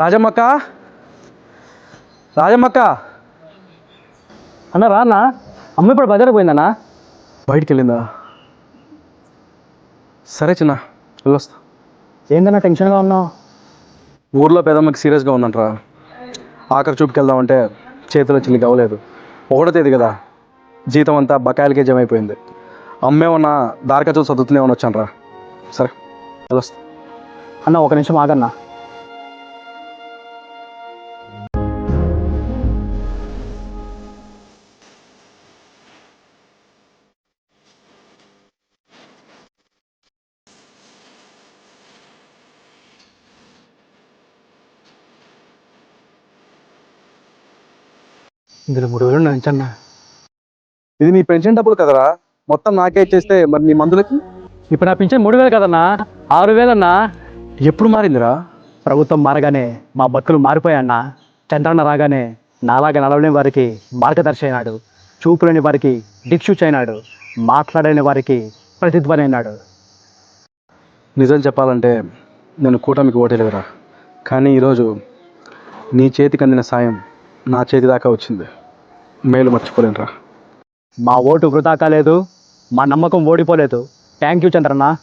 రాజమ్మక్క? రాజమ్మక్క? అన్న రా అన్న అమ్మ ఇప్పుడు బజార్ పోయిందన్నా? బయటికి వెళ్ళిందా సరే చిన్న వెళ్ళొస్తా. ఏందన్నా టెన్షన్గా ఉన్నావు? ఊర్లో పెదమ్మకి సీరియస్గా ఉందంట్రా. ఆఖరి చూపుకి వెళ్దామంటే చేతిలో చిల్లి అవ్వలేదు ఒకటో తేదీ కదా. జీతం అంతా బకాయిలకే జమ అయిపోయింది అమ్మేమన్నా దారికచూ చదువుతూనే వచ్చాను రా సరే వెళ్ళొస్తా. అన్న ఒక నిమిషం ఆగన్నా. ఇందులో మూడు వేలు నంచన్నా ఇది నీ పెన్షన్ డబ్బులు కదరా? మొత్తం నాకే ఇచ్చేస్తే మరి నీ మందులకి? ఇప్పుడు నా పింఛన్ మూడు వేలు కదన్నా? ఆరు వేలన్నా ఎప్పుడు మారిందిరా? ప్రభుత్వం మారగానే మా బతుకులు మారిపోయాయన్న. చంద్రన్న రాగానే నాలాగా నడవలేని వారికి మార్గదర్శి అయినాడు. చూపు లేని వారికి దిక్సూచి అయినాడు. మాట్లాడలేని వారికి ప్రతిధ్వని అయినాడు. నిజం చెప్పాలంటే నేను కూటమికి ఓటేలేదురా కానీ ఈరోజు నీ చేతికి అందిన సాయం నా చేతి దాకా వచ్చింది. మేలు మర్చిపోలేనురా. మా ఓటు వృధా కాలేదు. మా నమ్మకం ఓడిపోలేదు. Thank you Chandranna.